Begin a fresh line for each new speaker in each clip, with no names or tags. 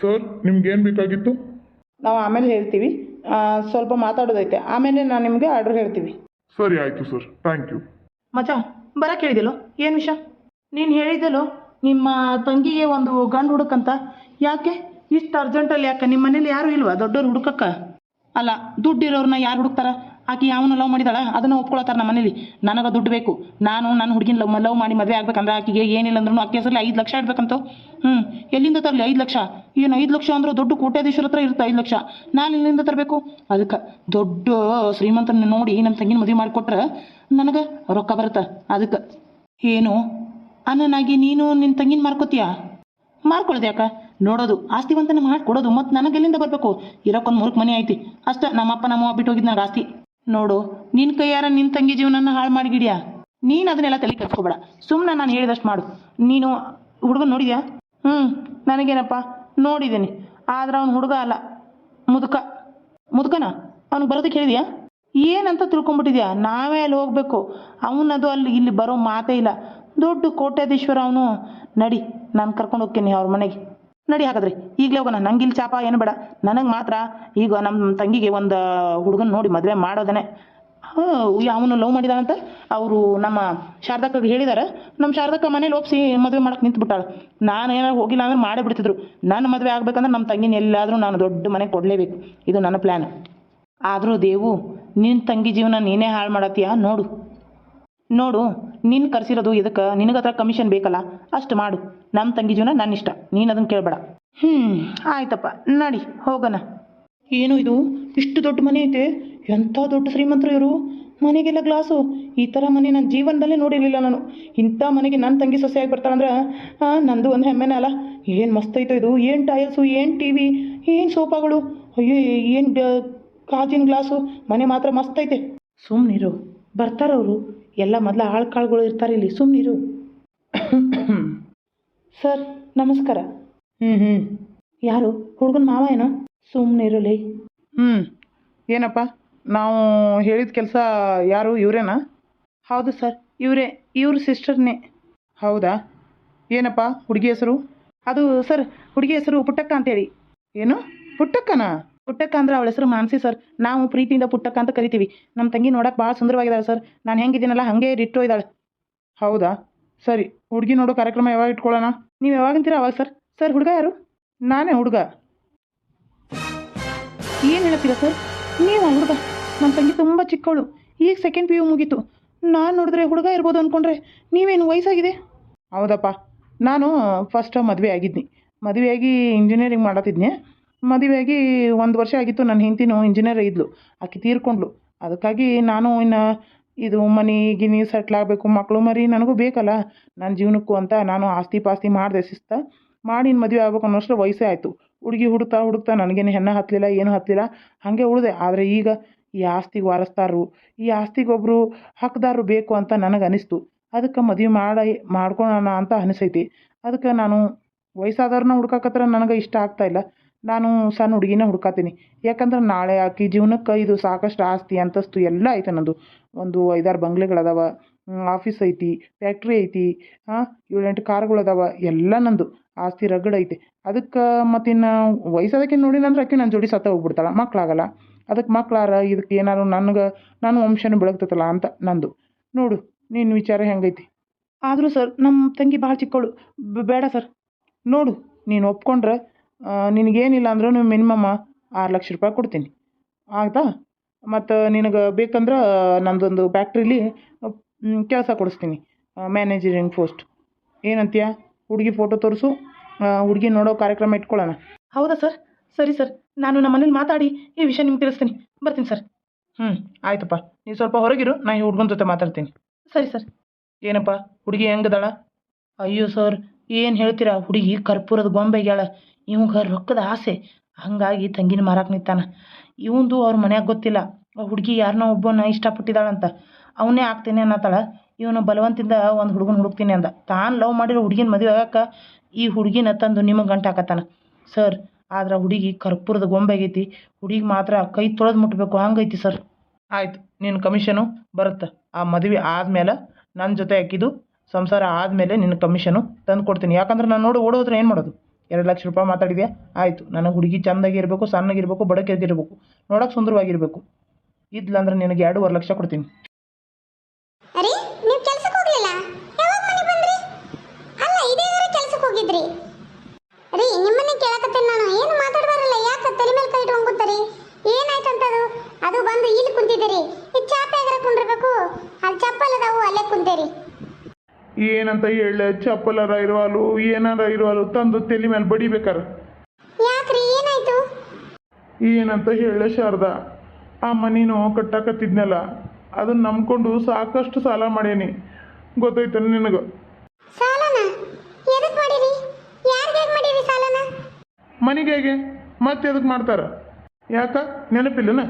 Sir ನಿಮ್ಗೇನು ಬೇಕಾಗಿತ್ತು?
ನಾವು ಆಮೇಲೆ ಹೇಳ್ತೀವಿ. ಆ, ಸ್ವಲ್ಪ ಮಾತಾಡೋದೈತೆ. ಆಮೇಲೆ ನಾನು ನಿಮಗೆ ಆರ್ಡರ್ ಹೇಳ್ತೀವಿ.
ಸರಿ ಆಯಿತು ಸರ್ ಥ್ಯಾಂಕ್ ಯು
ಮಚ ಬರಕ್ಕೆ ಹೇಳಿದೆಲ್ಲೋ ಏನು ವಿಷಯ? ನೀನು ಹೇಳಿದೆಲ್ಲೋ ನಿಮ್ಮ ತಂಗಿಗೆ ಒಂದು ಗಂಡು ಹುಡುಕಂತ? ಯಾಕೆ? ಇಷ್ಟು ಅರ್ಜೆಂಟಲ್ಲಿ ಯಾಕೆ? ನಿಮ್ಮ ಮನೇಲಿ ಯಾರು ಇಲ್ವಾ? ದೊಡ್ಡವ್ರು ಹುಡುಕಕ್ಕ? ಅಲ್ಲ ದುಡ್ಡು ಇರೋರನ್ನ ಯಾರು ಹುಡುಕ್ತಾರ? ಆಕೆ ಯಾವನು ಲವ್ ಮಾಡಿದಾಳ? ಅದನ್ನು ಒಪ್ಕೊಳತ್ತಾರ ನಮ್ಮ ಮನೇಲಿ. ನನಗೆ ದುಡ್ಡು ಬೇಕು. ನಾನು ನನ್ನ ಹುಡುಗಿನ ಲವ್ ಲವ್ ಮಾಡಿ ಮದುವೆ ಆಗ್ಬೇಕಂದ್ರೆ ಆಕೆಗೆ ಏನಿಲ್ಲ ಅಂದ್ರೂ ಆಕೆ ಹೆಸರಲ್ಲಿ ಐದು ಲಕ್ಷ ಇಡ್ಬೇಕಂತ? ಹ್ಞೂ ಎಲ್ಲಿಂದ ತರಲಿ ಐದು ಲಕ್ಷ? ಏನು ಐದು ಲಕ್ಷ ಅಂದ್ರೆ ದೊಡ್ಡ ಕೋಟ್ಯಾಧೀಶ್ವರ ಹತ್ರ ಇರುತ್ತೆ ಐದು ಲಕ್ಷ. ನಾನು ಇಲ್ಲಿಂದ ತರಬೇಕು? ಅದಕ್ಕೆ ದೊಡ್ಡ ಶ್ರೀಮಂತನ ನೋಡಿ ನಮ್ಮ ತಂಗಿನ ಮದುವೆ ಮಾಡಿಕೊಟ್ರೆ ನನಗೆ ರೊಕ್ಕ ಬರುತ್ತೆ? ಅದಕ್ಕೆ. ಏನು? ಅನ್ನನಾಗಿ ನೀನು ನಿನ್ನ ತಂಗಿನ ಮಾರ್ಕೋತೀಯಾ ಮಾರ್ಕೊಳ್ಳೋದು ಯಾಕ? ನೋಡೋದು. ಆಸ್ತಿವಂತನ ಮಾಡ್ಕೊಡೋದು. ಮತ್ತು ನನಗೆ ಎಲ್ಲಿಂದ ಬರಬೇಕು? ಇರೋಕ್ಕೊಂದು ಮೂರ್ಖ ಮನೆ ಐತಿ. ಅಷ್ಟೇ. ನಮ್ಮಪ್ಪ ನಮ್ಮವ್ವ ಬಿಟ್ಟು ಹೋಗಿದ್ದು ನನಗೆ ಆಸ್ತಿ. ನೋಡು ನಿನ್ನ ಕೈಯಾರ ನಿನ್ನ ತಂಗಿ ಜೀವನನ ಹಾಳು ಮಾಡಿಗಿಡ್ಯಾ? ನೀನು ಅದನ್ನೆಲ್ಲ ತಲೆ ಕೆಡ್ಸ್ಕೊಬೇಡ. ಸುಮ್ಮನೆ ನಾನು ಹೇಳಿದಷ್ಟು ಮಾಡು. ನೀನು ಹುಡುಗನ ನೋಡಿದ್ಯಾ? ಹ್ಞೂ ನನಗೇನಪ್ಪ? ನೋಡಿದ್ದೀನಿ ಆದ್ರೆ ಅವ್ನು ಹುಡುಗ ಅಲ್ಲ. ಮುದುಕ. ಮುದುಕನ? ಅವ್ನಿಗೆ ಬರೋದಕ್ಕೆ ಹೇಳಿದ್ಯಾ? ಏನಂತ ತಿಳ್ಕೊಂಬಿಟ್ಟಿದ್ಯಾ? ನಾವೇ ಅಲ್ಲಿ ಹೋಗಬೇಕು. ಅವನದು ಅಲ್ಲಿ ಇಲ್ಲಿ ಬರೋ ಮಾತೇ ಇಲ್ಲ. ದೊಡ್ಡ ಕೋಟ್ಯಾಧೀಶ್ವರ ಅವನು. ನಡಿ, ನಾನು ಕರ್ಕೊಂಡು ಹೋಗ್ತೀನಿ ಅವ್ರ ಮನೆಗೆ. ನಡಿ ಹಾಗಾದ್ರೆ. ಈಗಲೇ ಹೋಗೋಣ. ನಂಗೆ ಇಲ್ಲಿ ಚಾಪ ಏನು ಬೇಡ. ನನಗೆ ಮಾತ್ರ ಈಗ ನಮ್ಮ ತಂಗಿಗೆ ಒಂದು ಹುಡುಗನ ನೋಡಿ ಮದುವೆ ಮಾಡೋದನೆ. ಅವನು ಲವ್ ಮಾಡಿದಾನಂತ ಅವರು ನಮ್ಮ ಶಾರದಕ್ಕಗೆ ಹೇಳಿದಾರೆ. ನಮ್ಮ ಶಾರದಕ್ಕ ಮನೇಲಿ ಒಪ್ಸಿ ಮದುವೆ ಮಾಡಕ್ಕೆ ನಿಂತ್ಬಿಟ್ಟಾಳೆ. ನಾನು ಏನಾರು ಹೋಗಿಲ್ಲ ಅಂದ್ರೆ ಮಾಡೇ ಬಿಡ್ತಿದ್ರು ನನ್ನ ಮದುವೆ ಆಗ್ಬೇಕಂದ್ರೆ ನಮ್ಮ ತಂಗಿನ ಎಲ್ಲಾದರೂ ನಾನು ದೊಡ್ಡ ಮನೆ ಕೊಡಲೇಬೇಕು. ಇದು ನನ್ನ ಪ್ಲ್ಯಾನ್ ಆದರೂ ದೇವು ನಿನ್ನ ತಂಗಿ ಜೀವನ ನೀನೇ ಹಾಳು ಮಾಡತ್ತೀಯ? ನೋಡು. ನೋಡು. ನಿನ್ನ ಕರ್ಸಿರೋದು ಇದಕ್ಕೆ ನಿನಗತ್ರ ಹತ್ರ ಕಮಿಷನ್ ಬೇಕಲ್ಲ? ಅಷ್ಟು ಮಾಡು. ನಮ್ಮ ತಂಗಿ ಜೀವನ ನನ್ನ ಇಷ್ಟ. ನೀನು ಅದನ್ನು ಕೇಳಬೇಡ. ಹ್ಞೂ ಆಯ್ತಪ್ಪ. ನಡಿ ಹೋಗೋಣ. ಏನು ಇದು? ಇಷ್ಟು ದೊಡ್ಡ ಮನೆ ಐತೆ? ಎಂಥ ದೊಡ್ಡ ಶ್ರೀಮಂತರು ಇವರು? ಮನೆಗೆಲ್ಲ ಗ್ಲಾಸು. ಈ ಥರ ಮನೆ ನನ್ನ ಜೀವನದಲ್ಲೇ ನೋಡಿರಲಿಲ್ಲ ನಾನು. ಇಂಥ ಮನೆಗೆ ನನ್ನ ತಂಗಿ ಸೊಸೆಯಾಗಿ ಬರ್ತಾಳಂದ್ರೆ ಹಾಂ ನಂದು ಒಂದು ಹೆಮ್ಮೆನೇ ಅಲ್ಲ. ಏನು ಮಸ್ತ್ ಐತೋ ಇದು. ಏನು ಟೈಲ್ಸು ಏನು ಟಿ ವಿ ಏನು ಸೋಫಾಗಳು. ಅಯ್ಯೋ ಏನು ಗಾಜಿನ ಗ್ಲಾಸು. ಮನೆ ಮಾತ್ರ ಮಸ್ತ್ ಐತೆ. ಸುಮ್ಮನಿರು ಬರ್ತಾರವರು. ಎಲ್ಲ ಮೊದಲ ಆಳ್ಕಾಳುಗಳು ಇರ್ತಾರೆ ಇಲ್ಲಿ ಸುಮ್ಮನಿರು ಸರ್ ನಮಸ್ಕಾರ. ಹ್ಞೂ ಹ್ಞೂ ಯಾರು? ಹುಡುಗನ ಮಾವ ಏನೋ? ಸುಮ್ಮನಿರಲಿ ಹ್ಞೂ ಏನಪ್ಪ? ನಾವು ಹೇಳಿದ ಕೆಲಸ ಯಾರು? ಇವರೇನಾ? ಹೌದು ಸರ್ ಇವರೇ ಇವ್ರ ಸಿಸ್ಟರ್ನೇ. ಹೌದಾ? ಏನಪ್ಪ ಹುಡುಗಿ ಹೆಸರು? ಅದು ಸರ್ ಹುಡುಗಿ ಹೆಸರು ಪುಟ್ಟಕ್ಕ ಅಂತೇಳಿ. ಏನು? ಪುಟ್ಟಕ್ಕನಾ? ಪುಟ್ಟಕ್ಕ ಅಂದ್ರೆ ಅವಳ ಹೆಸರು ಮಾನಸಿ ಸರ್. ನಾವು ಪ್ರೀತಿಯಿಂದ ಪುಟ್ಟಕ್ಕ ಅಂತ ಕರಿತೀವಿ. ನಮ್ಮ ತಂಗಿ ನೋಡಕ್ಕೆ ಭಾಳ ಸುಂದರವಾಗಿದ್ದಾಳೆ ಸರ್. ನಾನು ಹೆಂಗಿದ್ದೀನಲ್ಲ, ಹಾಗೆ ರಿಟ್ಟೋ ಇದ್ದಾಳೆ ಹೌದಾ? ಸರಿ, ಹುಡುಗಿ ನೋಡೋ ಕಾರ್ಯಕ್ರಮ ಯಾವಾಗ ಇಟ್ಕೊಳ್ಳೋಣ? ನೀವು ಯಾವಾಗ ಅಂತೀರಾ ಅವಾಗ ಸರ್? ಸರ್, ಹುಡುಗ ಯಾರು? ನಾನೇ ಹುಡುಗ. ಏನು ಹೇಳ್ತೀರಾ ಸರ್? ನೀವು ಹುಡುಗ. ನಮ್ಮ ತಂಗಿ ತುಂಬ ಚಿಕ್ಕವಳು. ಈಗ ಸೆಕೆಂಡ್ ಪಿ ಯು ಮುಗೀತು. ನಾನು ನೋಡಿದ್ರೆ ಹುಡುಗ ಇರ್ಬೋದು ಅಂದ್ಕೊಂಡ್ರೆ ನೀವೇನು ವಯಸ್ಸಾಗಿದೆ? ಹೌದಪ್ಪ. ನಾನು ಫಸ್ಟ್ ಮದುವೆ ಆಗಿದ್ನಿ. ಮದುವೆಯಾಗಿ ಇಂಜಿನಿಯರಿಂಗ್ ಮಾಡತ್ತಿದ್ನೆ. ಮದುವೆಯಾಗಿ ಒಂದು ವರ್ಷ ಆಗಿತ್ತು. ನನ್ನ ಹಿಂತಿನೂ ಇಂಜಿನಿಯರ್ ಇದ್ಲು. ಆಕೆ ತೀರ್ಕೊಂಡ್ಲು ಅದಕ್ಕಾಗಿ ನಾನು ಇನ್ನು ಇದು ಮನೆ ಗಿನಿ ಸೆಟ್ಲ್ ಆಗಬೇಕು. ಮಕ್ಕಳು ಮರಿ ನನಗೂ ಬೇಕಲ್ಲ. ನನ್ನ ಜೀವನಕ್ಕೂ ಅಂತ ನಾನು ಆಸ್ತಿ ಪಾಸ್ತಿ ಮಾಡಿದೆ ಶಿಸ್ತ. ಮಾಡಿ ಮದುವೆ ಆಗ್ಬೇಕು ಅನ್ನೋಷ್ಟು ವಯಸ್ಸೇ ಆಯಿತು. ಹುಡುಗಿ ಹುಡುಕ್ತಾ ಹುಡುಕ್ತಾ ನನಗೇನು ಹೆಣ್ಣು ಹತ್ತಲಿಲ್ಲ ಏನು ಹತ್ತಲಿಲ್ಲ ಹಾಗೆ ಉಳಿದೆ. ಆದರೆ ಈಗ ಈ ಆಸ್ತಿಗೆ ವಾರಸ್ದಾರರು ಈ ಆಸ್ತಿಗೊಬ್ಬರು ಹಕ್ದಾರರು ಬೇಕು ಅಂತ ನನಗೆ ಅನಿಸ್ತು ಅದಕ್ಕೆ ಮದುವೆ ಮಾಡಿ ಮಾಡ್ಕೊಳ್ಳೋಣ ಅಂತ ಅನಿಸೈತಿ. ಅದಕ್ಕೆ ನಾನು ವಯಸ್ಸಾದವ್ರನ್ನ ಹುಡ್ಕಕತ್ರ ನನಗೆ ಇಷ್ಟ ಆಗ್ತಾ ಇಲ್ಲ. ನಾನು ಸಣ್ಣ ಹುಡುಗಿನ ಹುಡ್ಕಾತೀನಿ. ಯಾಕಂದ್ರೆ ನಾಳೆ ಆಕಿ ಜೀವನಕ್ಕೆ ಇದು ಸಾಕಷ್ಟು ಆಸ್ತಿ ಅಂತಸ್ತು ಎಲ್ಲ ಐತೆ ನಂದು. ಒಂದು ಐದಾರು ಬಂಗ್ಲೆಗಳದಾವ ಆಫೀಸ್ ಐತಿ ಫ್ಯಾಕ್ಟ್ರಿ ಐತಿ ಹಾಂ ಏಳೆಂಟು ಕಾರ್ಗಳದಾವ ಎಲ್ಲ ನಂದು. ಆಸ್ತಿ ರಗಡ್ ಐತೆ. ಅದಕ್ಕೆ ಮತ್ತಿನ್ನು ವಯಸ್ಸಾದಕ್ಕೆ ನೋಡಿನಂದ್ರೆ ಆಕೆ ನನ್ನ ಜೋಡಿ ಸತ್ತ ಹೋಗ್ಬಿಡ್ತಾಳೆ ಮಕ್ಕಳಾಗಲ್ಲ ಅದಕ್ಕೆ ಮಕ್ಕಳಾರ ಇದಕ್ಕೆ ಏನಾರು ನನಗೆ ನಾನು ವಂಶನ ಬೆಳಗ್ತೈತಲ್ಲ ಅಂತ ನಂದು. ನೋಡು ನಿನ್ನ ವಿಚಾರ ಹೆಂಗೈತಿ? ಆದರೂ ಸರ್ ನಮ್ಮ ತಂಗಿ ಭಾಳ ಚಿಕ್ಕವಳು ಬೇಡ ಸರ್. ನೋಡು ನೀನು ಒಪ್ಕೊಂಡ್ರೆ ನಿನಗೇನಿಲ್ಲ ಅಂದ್ರೂ ಮಿನಿಮಮ್ ಆರು ಲಕ್ಷ ರೂಪಾಯಿ ಕೊಡ್ತೀನಿ. ಆಯಿತಾ? ಮತ್ತು ನಿನಗೆ ಬೇಕಂದ್ರೆ ನಮ್ಮದೊಂದು ಫ್ಯಾಕ್ಟ್ರಿಲಿ ಕೆಲಸ ಕೊಡಿಸ್ತೀನಿ. ಮ್ಯಾನೇಜರಿಂಗ್ ಪೋಸ್ಟ್ ಏನಂತೀಯ? ಹುಡುಗಿ ಫೋಟೋ ತೋರಿಸು. ಹುಡುಗಿ ನೋಡೋ ಕಾರ್ಯಕ್ರಮ ಇಟ್ಕೊಳ್ಳೋಣ. ಹೌದಾ ಸರ್? ಸರಿ ಸರ್. ನಾನು ನಮ್ಮ ಮನೇಲಿ ಮಾತಾಡಿ ಈ ವಿಷಯ ನಿಮ್ಗೆ ತಿಳಿಸ್ತೀನಿ. ಬರ್ತೀನಿ ಸರ್. ಹ್ಞೂ ಆಯ್ತಪ್ಪ. ನೀವು ಸ್ವಲ್ಪ ಹೊರಗಿರು ನಾನು ಈ ಹುಡ್ಗನ ಜೊತೆ ಮಾತಾಡ್ತೀನಿ. ಸರಿ ಸರ್. ಏನಪ್ಪ? ಹುಡುಗಿ ಹೆಂಗದಾಳ? ಅಯ್ಯೋ ಸರ್ ಏನು ಹೇಳ್ತೀರಾ? ಹುಡುಗಿ ಕರ್ಪೂರದ ಗೊಂಬೆಗೆಳ ಇವಂಗ ರೊಕ್ಕದ ಆಸೆ. ಹಾಗಾಗಿ ತಂಗಿನ ಮಾರಕ್ಕೆ ನಿಂತಾನ. ಇವಂದು ಅವ್ರ ಮನ್ಯಾಗ ಗೊತ್ತಿಲ್ಲ. ಆ ಹುಡುಗಿ ಯಾರನ್ನೋ ಒಬ್ಬನ ಇಷ್ಟಪಟ್ಟಿದ್ದಾಳಂತ. ಅವನೇ ಆಗ್ತೀನಿ ಅನ್ನತ್ತಾಳ ಇವನು ಬಲವಂತಿಂದ ಒಂದು ಹುಡುಗನ ಹುಡುಕ್ತೀನಿ ಅಂದ. ತಾನು ಲವ್ ಮಾಡಿರೋ ಹುಡುಗಿನ ಮದುವೆ ಆಗಕ್ಕೆ ಈ ಹುಡುಗಿನ ತಂದು ನಿಮಗೆ ಗಂಟು ಹಾಕತ್ತಾನ. ಸರ್, ಆದ್ರೆ ಹುಡುಗಿ ಕರ್ಪೂರದ ಗೊಂಬೆ ಆಗೈತಿ ಹುಡುಗಿ ಮಾತ್ರ ಕೈ ತೊಳೆದು ಮುಟ್ಬೇಕು. ಹಂಗೈತಿ ಸರ್. ಆಯ್ತು ನಿನ್ನ ಕಮಿಷನು ಬರುತ್ತೆ. ಆ ಮದುವೆ ಆದಮೇಲೆ ನನ್ನ ಜೊತೆ ಹಾಕಿದ್ದು ಸಂಸಾರ ಆದಮೇಲೆ ನಿನ್ನ ಕಮಿಷನು ತಂದು ಕೊಡ್ತೀನಿ. ಯಾಕಂದ್ರೆ ನಾನು ನೋಡಿ ಓಡೋದ್ರೆ ಏನು ಮಾಡೋದು? ಎರಡು ಲಕ್ಷ ರೂಪಾಯಿ ಮಾತಾಡಿದೆ ಆಯಿತು. ನನಗೆ ಹುಡುಗಿ ಚಂದಾಗಿರ್ಬೇಕು, ಸಣ್ಣಗಿರ್ಬೇಕು ಇರಬೇಕು ನೋಡೋಕೆ ಸುಂದರವಾಗಿರ್ಬೇಕು. ಇದ್ಲಂದ್ರೆ ನಿನಗೆ ಎರಡೂವರೆ ಲಕ್ಷ ಕೊಡ್ತೀನಿ.
ಅದು ಬಂದು ಇಲ್ಲಿ ಕುಂತಿದ್ದೀರಿ. ಈ ಚಾಪೆ ಎಗರ ಕುಂಡಿರ್ಬೇಕು. ಅಲ್ಲಿ ಚಪ್ಪಲ್ ಅದಾವು, ಅಲ್ಲೇ ಕುಂತೇರಿ.
ಏನಂತ ಹೇಳ ಚಪ್ಪಲರ ಇರುವಲು ಏನಾರ ಇರುವಲು ತಂದು ತಲೆ ಮೇಲೆ ಬಡಿಬೇಕಾರ. ಏನಂತ ಹೇಳ ಶಾರದಾ ಆ ಮನೇನು ಕಟ್ಟಾಕತ್ತಿದ್ನಲ್ಲ ಅದನ್ನ ನಂಬ್ಕೊಂಡು ಸಾಕಷ್ಟು ಸಾಲ ಮಾಡೇನಿ ಗೊತ್ತಾಯ್ತ ನಿನಗೆ? ಮನೆಗೆ ಹೇಗೆ? ಮತ್ತೆ ಎದಕ್ಕೆ ಮಾಡ್ತಾರ? ಯಾಕ? ನೆನಪಿಲ್ಲನ?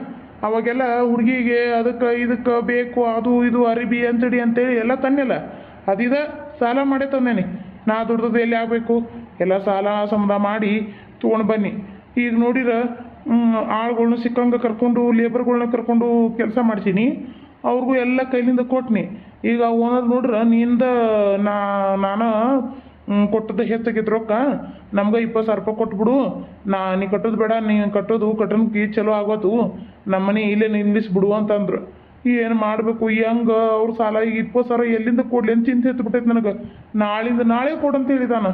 ಅವಾಗೆಲ್ಲ ಹುಡುಗಿಗೆ ಅದಕ್ಕೆ ಇದಕ್ಕೆ ಬೇಕು ಅದು ಇದು ಅರಿಬಿ ಅಂತಡಿ ಅಂತೇಳಿ ಎಲ್ಲ ತನ್ನಿಲ್ಲ ಅದಿದ ಸಾಲ ಮಾಡೇ ತಂದೇನಿ. ನಾ ದುಡ್ದದ್ದು ಎಲ್ಲಿ ಆಗಬೇಕು? ಎಲ್ಲ ಸಾಲ ಸಂಬಂಧ ಮಾಡಿ ತೊಗೊಂಡು ಬನ್ನಿ. ಈಗ ನೋಡಿರ ಆಳುಗಳನ್ನ ಸಿಕ್ಕಂಗೆ ಕರ್ಕೊಂಡು ಲೇಬರ್ಗಳ್ನ ಕರ್ಕೊಂಡು ಕೆಲಸ ಮಾಡ್ತೀನಿ. ಅವ್ರಿಗೂ ಎಲ್ಲ ಕೈಲಿಂದ ಕೊಟ್ನಿ. ಈಗ ಓನರ್ ನೋಡ್ರ, ನಿಂದ ನಾ, ನಾನು ಕೊಟ್ಟದ ಹೆಚ್ಚಾಗಿತ್ತು ರೊಕ್ಕ ನಮ್ಗೆ ಇಪ್ಪತ್ತು ಸಾವಿರ ರೂಪಾಯಿ ಕೊಟ್ಬಿಡು. ನಾ, ನೀ ಕಟ್ಟೋದು ಬೇಡ, ನೀ ಕಟ್ಟೋದು ಕಟ್ಟನ್ಕಿ ಚಲೋ ಆಗೋದು. ನಮ್ಮನೆ ಇಲ್ಲೇ ನಿಲ್ಲಿಸ್ಬಿಡು ಅಂತಂದ್ರು. ಏನು ಮಾಡಬೇಕು? ಹೆಂಗೆ? ಅವ್ರ ಸಾಲ ಈಗ ಇಪ್ಪತ್ತು ಸಾವಿರ ಎಲ್ಲಿಂದ ಕೊಡ್ಲಿ ಅಂತ ಚಿಂತೆ ಎತ್ಬಿಟ್ಟೈತೆ ನನಗೆ. ನಾಳಿಂದ ನಾಳೆ ಕೊಡಂತ ಅಂತ ಹೇಳಿದಾನ.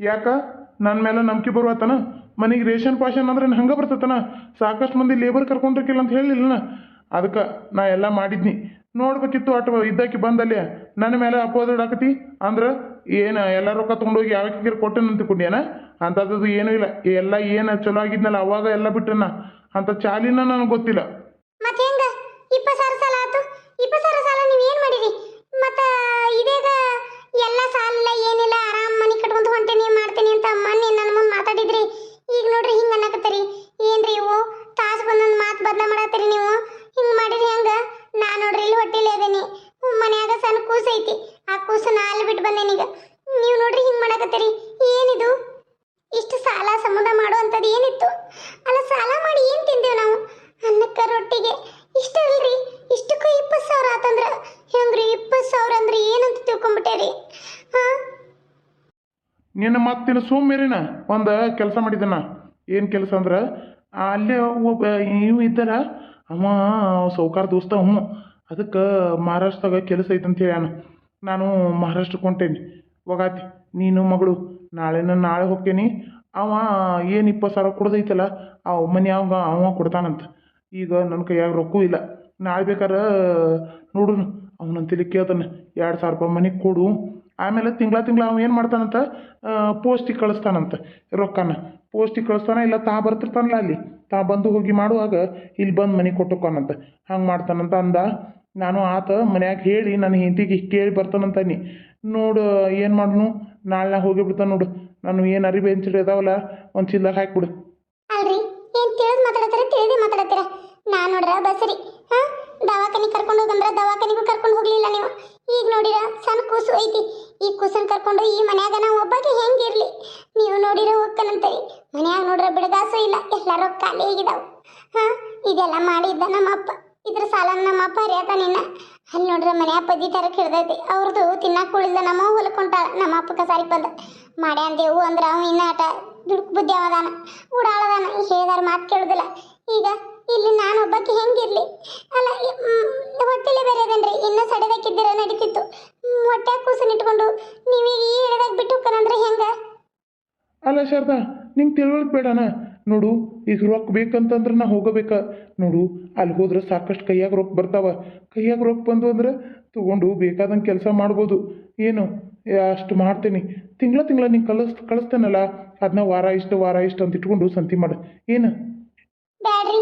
ಯಾಕ? ನನ್ನ ಮೇಲೆ ನಂಬಿಕೆ ಬರುವತ್ತನ ಮನೆಗೆ ರೇಷನ್ ಪಾಷನ್ ಅಂದ್ರೆ ಹಂಗೆ ಬರ್ತತನ? ಸಾಕಷ್ಟು ಮಂದಿ ಲೇಬರ್ ಕರ್ಕೊಂಡಿರ್ಕಿಲ್ಲ ಅಂತ ಹೇಳಿಲ್ಲನ ಅದಕ್ಕೆ ನಾ ಎಲ್ಲ ಮಾಡಿದ್ನಿ. ನೋಡ್ಬೇಕಿತ್ತು ಅಥವಾ ಇದ್ದಾಕಿ ಬಂದಲ್ಲಿ ನನ್ನ ಮೇಲೆ ಇಡಾಕತಿ ಅಂದ್ರೆ ಏನು, ಎಲ್ಲ ರೊಕ್ಕ ತೊಗೊಂಡೋಗಿ ಯಾವಕ್ಕೆ ಕೊಟ್ಟೆನ ಅಂತಿಕೊಂಡ್ಯಾನ ಅಂಥದ್ದು ಏನೂ ಇಲ್ಲ. ಎಲ್ಲ ಏನು ಚಲೋ ಆಗಿದ್ನಲ್ಲ, ಅವಾಗ ಎಲ್ಲ ಬಿಟ್ಟನ ಅಂಥ ಚಾಲಿನ ನನಗೆ ಗೊತ್ತಿಲ್ಲ
ಮತ್ತೆ ಹೆಂಗ ಇಪ್ಪತ್ತು ಸಾವಿರ ಸಾಲ ಆತು ಇಪ್ಪತ್ತು ಸಾವಿರ ಸಾಲ ನೀವ್ ಏನ್ ಮಾಡಿರಿ ಮತ್ತ ಇದೀಗ ಎಲ್ಲ ಸಾಲ ಇಲ್ಲ ಏನಿಲ್ಲ ಆರಾಮ್ ಮನಿ ಕಟ್ಕೊಂತ ಹೊಂಟೇನಿ ಮಾಡ್ತೀನಿ ಅಂತ ಮೊನ್ನೆ ನನ್ನ ಮುಂದೆ ಮಾತಾಡಿದ್ರಿ ಈಗ ನೋಡ್ರಿ ಹಿಂಗ ಅನ್ನಕತ್ತೀರಿ ಏನ್ರಿ ಇವು ತಾಸು ಬಂದೊಂದು ಮಾತು ಬದಲ ಮಾಡತ್ತೀರಿ ನೀವು ಹಿಂಗ್ ಮಾಡಿರಿ ಹೆಂಗ ನಾ ನೋಡ್ರಿ ಇಲ್ಲಿ ಹೊಟ್ಟಿಲಿ ಅದೇನಿ ಮನ್ಯಾಗ ಸಣ್ಣ ಕೂಸು ಐತಿ ಆ ಕೂಸು ನಾ ಅಲ್ಲಿ ಬಿಟ್ಟು ಬಂದೇನೀಗ ನೀವು ನೋಡ್ರಿ ಹಿಂಗ್ ಮಾಡಕತ್ತೀರಿ ಏನಿದು ಇಷ್ಟು ಸಾಲ ಸಮುದ ಮಾಡುವಂಥದ್ದು ಏನಿತ್ತು ಅಲ್ಲ ಸಾಲ ಮಾಡಿ ಏನು ತಿಂದೇವು ನಾವು ಅನ್ನಕ್ಕ ರೊಟ್ಟಿಗೆ ಇಷ್ಟ ಅಲ್ರಿ ಇಷ್ಟಕ್ಕೂ ಇಪ್ಪತ್ತು ಸಾವಿರ ಆತಂದ್ರ ಹೆಂಗ್ರಿ ಇಪ್ಪತ್ತು ಸಾವಿರ ಅಂದ್ರೆ ಏನಂತ ತಿಳ್ಕೊಂಬಿಟ್ಟೇರಿ ಹಾ
ನಿನ್ನ ಮತ್ತಿನ ಸೋಮ್ಯರಿನ ಒಂದು ಕೆಲಸ ಮಾಡಿದ್ದನ ಏನು ಕೆಲಸ ಅಂದ್ರೆ, ಅಲ್ಲೇ ಒಬ್ಬ, ಇವು ಇದ್ದಾರ, ಅವ ಸೌಕಾರ ದೋಸ್ತ ಹ್ಞೂ. ಅದಕ್ಕೆ ಮಹಾರಾಷ್ಟ್ರದಾಗ ಕೆಲಸ ಐತಂತ ಹೇಳ್ಯಾನ. ನಾನು ಮಹಾರಾಷ್ಟ್ರಕ್ಕೆ ಹೊಂಟೇನಿ. ಒಗಾತಿ ನೀನು ಮಗಳು ನಾಳೆನ ನಾಳೆ ಹೋಗ್ತೇನಿ. ಅವ ಏನು ಇಪ್ಪತ್ತು ಸಾವಿರ ಕೊಡೋದೈತಲ್ಲ, ಆ ಮನೆ ಅವಾಗ, ಅವ ಕೊಡ್ತಾನಂತ. ಈಗ ನನ್ನ ಕೈಯಾಗ ರೊಕ್ಕೂ ಇಲ್ಲ. ನಾಳೆ ಬೇಕಾರೆ ನೋಡು ಅವನಂತೇಳಿ ಕೇಳ್ತಾನೆ, ಎರಡು ಸಾವಿರ ರೂಪಾಯಿ ಮನೆಗೆ ಕೊಡು. ಆಮೇಲೆ ತಿಂಗಳ ತಿಂಗಳ ಅವ ಏನು ಮಾಡ್ತಾನಂತ ಪೋಸ್ಟಿಗೆ ಕಳಿಸ್ತಾನಂತ ರೊಕ್ಕನ. ಪೋಸ್ಟಿಗೆ ಕಳಿಸ್ತಾನ, ಇಲ್ಲ ತಾ ಬರ್ತಿರ್ತಾನಲ್ಲ ಅಲ್ಲಿ. ತಾ ಬಂದು ಹೋಗಿ ಮಾಡುವಾಗ ಇಲ್ಲಿ ಬಂದು ಮನೆ ಕೊಟ್ಟೋಕಾನಂತ. ಹಂಗೆ ಮಾಡ್ತಾನಂತ ಅಂದ, ನಾನು ಆತ ಮನ್ಯಾಗ ಹೇಳಿ ನನ್ನ ಹೆಂಡತಿಗೆ ಕೇಳಿ ಬರ್ತಾನಂತ ನೀ ನೋಡು, ಏನು ಮಾಡ್ನು? ನಾಳೆ ನಾ ಹೋಗಿ ಬಿಡ್ತಾನೆ ನೋಡು. ನಾನು ಏನು ಅರಿಬಿ ಅಂಚಿಡಿ ಅದಾವಲ್ಲ, ಒಂದು ಚೀಲದಾಗ ಹಾಕಿಬಿಡು.
ಅಲ್ರಿ, ಏನು ತಿಳಿದ್ ಮಾತಾಡತ್ತೀರ, ತಿಳಿದಿ ಮಾತಾಡತ್ತೀರ. ನಾ ನೋಡ್ರ, ಬಸರಿ. ಹಾ ಕರ್ಕೊಂಡು ಹೋಗಂದ್ರ ಕರ್ಕೊಂಡು ನೀವು. ಈಗ ನೋಡಿರ, ಸಣ್ಣ ಕೂಸು ಐತಿ. ಈ ಕುಸನ್ ಕರ್ಕೊಂಡು ಈ ಮನ್ಯಾಗ ನಾವು ಒಬ್ಬಾಕಿ ಹೆಂಗಿರ್ಲಿ? ನೀವು ನೋಡಿರೋ ಒಕ್ಕನಂತರಿ. ಮನ್ಯಾಗ ನೋಡ್ರ ಬಿಡಗಾಸು ಇಲ್ಲ, ಎಲ್ಲರೂ ಖಾಲಿ ಆಗಿದಾವು. ಹಾ, ಇದೆಲ್ಲ ಮಾಡಿದ್ದ ನಮ್ಮಪ್ಪ. ಇದ್ರ ಸಾಲ ನಮ್ಮಪ್ಪ ಹರಿಯತ ನಿನ್ನ. ಅಲ್ಲಿ ನೋಡ್ರ ಮನ್ಯಾಗ ಪದಿ ತರ ಹಿಡ್ದೈತಿ ಅವ್ರದ್ದು ತಿನ್ನಕ್ ಉಳಿದ ನಮ್ಮ ಹೊಲಕೊಂಟಾಳ ನಮ್ಮ ಅಪ್ಪಕ್ಕ ಸಾರಿ ಬಂದ. ಮಾಡ್ಯಾಂದೇವು ಅಂದ್ರ ಅವ ಇನ್ನ ಆಟ ದುಡುಕ್ ಬುದ್ಧಿ ಅವದಾನ ಉಡಾಳದಾನ ಹೇಳಿದಾರ ಮಾತು ಕೇಳುದಿಲ್ಲ. ಈಗ ಇಲ್ಲಿ ನಾನು ಒಬ್ಬಕ್ಕೆ ಹೆಂಗಿರ್ಲಿ? ಅಲ್ಲ ಹೊಟ್ಟೆಲೆ ಬೇರೆ ಅದನ್ರಿ ಇನ್ನು ಸಡೆದಕ್ಕಿದ್ದೀರ ನಡೀತಿತ್ತು. ಹೊಟ್ಟೆ ಕೂಸನ್ ಇಟ್ಕೊಂಡು ನೀವೀಗ ಈ ಹಿಡ್ದಾಗ ಬಿಟ್ಟು ಕನಂದ್ರೆ ಹೆಂಗ?
ಅಲ್ಲ ಶಾರದಾ ನಿಂಗೆ ತಿಳುವಳಿಕೆ ಬೇಡನ? ನೋಡು ಈಗ ರೊಕ್ಕ ಬೇಕಂತಂದ್ರೆ ನಾ ಹೋಗಬೇಕ. ನೋಡು ಅಲ್ಲಿ ಹೋದ್ರೆ ಸಾಕಷ್ಟು ಕೈಯಾಗ ರೊಕ್ಕ ಬರ್ತಾವ. ಕೈಯಾಗ ರೊಕ್ಕ ಬಂದು ಅಂದ್ರೆ ತಗೊಂಡು ಬೇಕಾದಂಗೆ ಕೆಲಸ ಮಾಡ್ಬೋದು. ಏನು ಅಷ್ಟು ಮಾಡ್ತೀನಿ. ತಿಂಗಳ ತಿಂಗಳ ನೀನು ಕಳಿಸ್ ಕಳಿಸ್ತೇನಲ್ಲ? ಅದನ್ನ ವಾರ ಇಷ್ಟು ವಾರ ಇಷ್ಟು ಅಂತ ಇಟ್ಕೊಂಡು ಸಂತಿ ಮಾಡು. ಏನು?
ಬ್ಯಾಡ್ರಿ.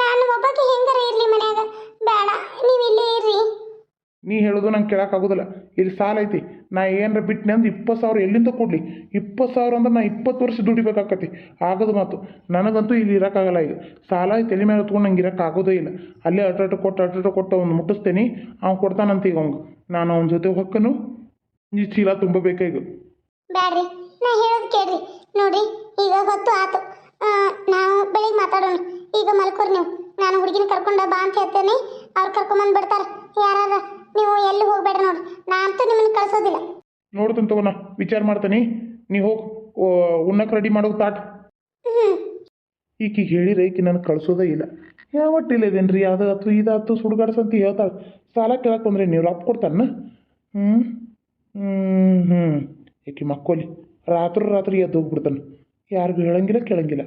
ನಾನು ಒಬ್ಬಕ್ಕೆ ಹೆಂಗರ ಇರ್ಲಿ ಮನ್ಯಾಗ? ಬೇಡ ನೀವು ಇಲ್ಲೇ ಇರ್ರಿ.
ನೀ ಹೇಳೋದು ನಂಗೆ ಕೇಳೋಕ್ಕಾಗೋದಿಲ್ಲ. ಇಲ್ಲಿ ಸಾಲ ಐತಿ. ನಾ ಏನಾರ ಬಿಟ್ಟನೆ ಅಂದ್ರೆ ಇಪ್ಪತ್ತು ಸಾವಿರ ಎಲ್ಲಿಂದ ಕೊಡಲಿ? ಇಪ್ಪತ್ತು ಸಾವಿರ ಅಂದ್ರೆ ನಾ ಇಪ್ಪತ್ತು ವರ್ಷ ದುಡಿಬೇಕಾಕತಿ ಆಗದ ಮಾತು. ನನಗಂತೂ ಇಲ್ಲಿ ಇರೋಕ್ಕಾಗಲ್ಲ ಈಗ. ಸಾಲ ತಲೆ ಮೇಲೆ ತೊಗೊಂಡು ನಂಗೆ ಇರೋಕ್ಕಾಗೋದೇ ಇಲ್ಲ. ಅಲ್ಲೇ ಅಟಟ ಕೊಟ್ಟು ಅಟಟ ಕೊಟ್ಟು ಅವ್ನು ಮುಟ್ಟಿಸ್ತೇನೆ. ಅವ್ನು ಕೊಡ್ತಾನಂತ ಈಗ ಅವ್ಗೆ ನಾನು ಅವನ ಜೊತೆ ಹೊಕ್ಕನು. ಈ ಚೀಲ ತುಂಬಬೇಕ ಈಗ.
ಬ್ಯಾಡ್ರಿ ನಾ ಹೇಳೋದು ಕೇಳ್ರಿ. ನೋಡ್ರಿ ಈಗ ಹೊತ್ತು ಆತು. ನಾವು ಬೆಳಿಗ್ಗೆ ಮಾತಾಡೋಣ. ಈಗ ಮಲ್ಕೋರಿ ನೀವು. ನಾನು ಹುಡುಗಿನ ಕರ್ಕೊಂಡು ಬಾ ಅಂತ ಹೇಳ್ತೇನೆ. ಅವ್ರು ಕರ್ಕೊಂಬಂದು ಬಿಡ್ತಾರೆ. ಯಾರಾರ ನೀವು ಎಲ್ಲಿ ಹೋಗ್ಬೇಡ್ರಿ ನೋಡ್ರಿ. ನಾ ಅಂತೂ ನಿಮ್ಮನ್ನ ಕಳ್ಸೋದಿಲ್ಲ.
ನೋಡ್ತೀನಿ ತಗೋಣ. ವಿಚಾರ ಮಾಡ್ತೀನಿ. ನೀ ಹೋಗಿ. ಉಣ್ಣಕ್ಕೆ ರೆಡಿ ಮಾಡೋದು ತಾಟ್.
ಹ್ಮ್.
ಈಕಿಗೆ ಹೇಳಿದ್ರೆ ಈಕಿ ನನಗೆ ಕಳ್ಸೋದೇ ಇಲ್ಲ. ಯಾವಟ್ಟಿಲ್ಲ ಇದೇನ್ರಿ ಅದು ಅಥವಾ ಇದಾತು ಸುಡುಗಾಡ್ಸಂತ ಹೇಳ್ತಾಳೆ. ಸಾಲ ಕೇಳಕ್ಕೆ ಬಂದ್ರೆ ನೀವು ರೊಕ್ಕ ಕೊಡ್ತಾನ ಹ್ಞೂ ಹ್ಞೂ ಹ್ಞೂ ಈಕಿ ಮಕ್ಕೋಲಿ. ರಾತ್ರಿ ರಾತ್ರಿ ಎದ್ದು ಹೋಗ್ಬಿಡ್ತಾನೆ ಯಾರಿಗೂ ಹೇಳಂಗಿಲ್ಲ ಕೇಳಂಗಿಲ್ಲ.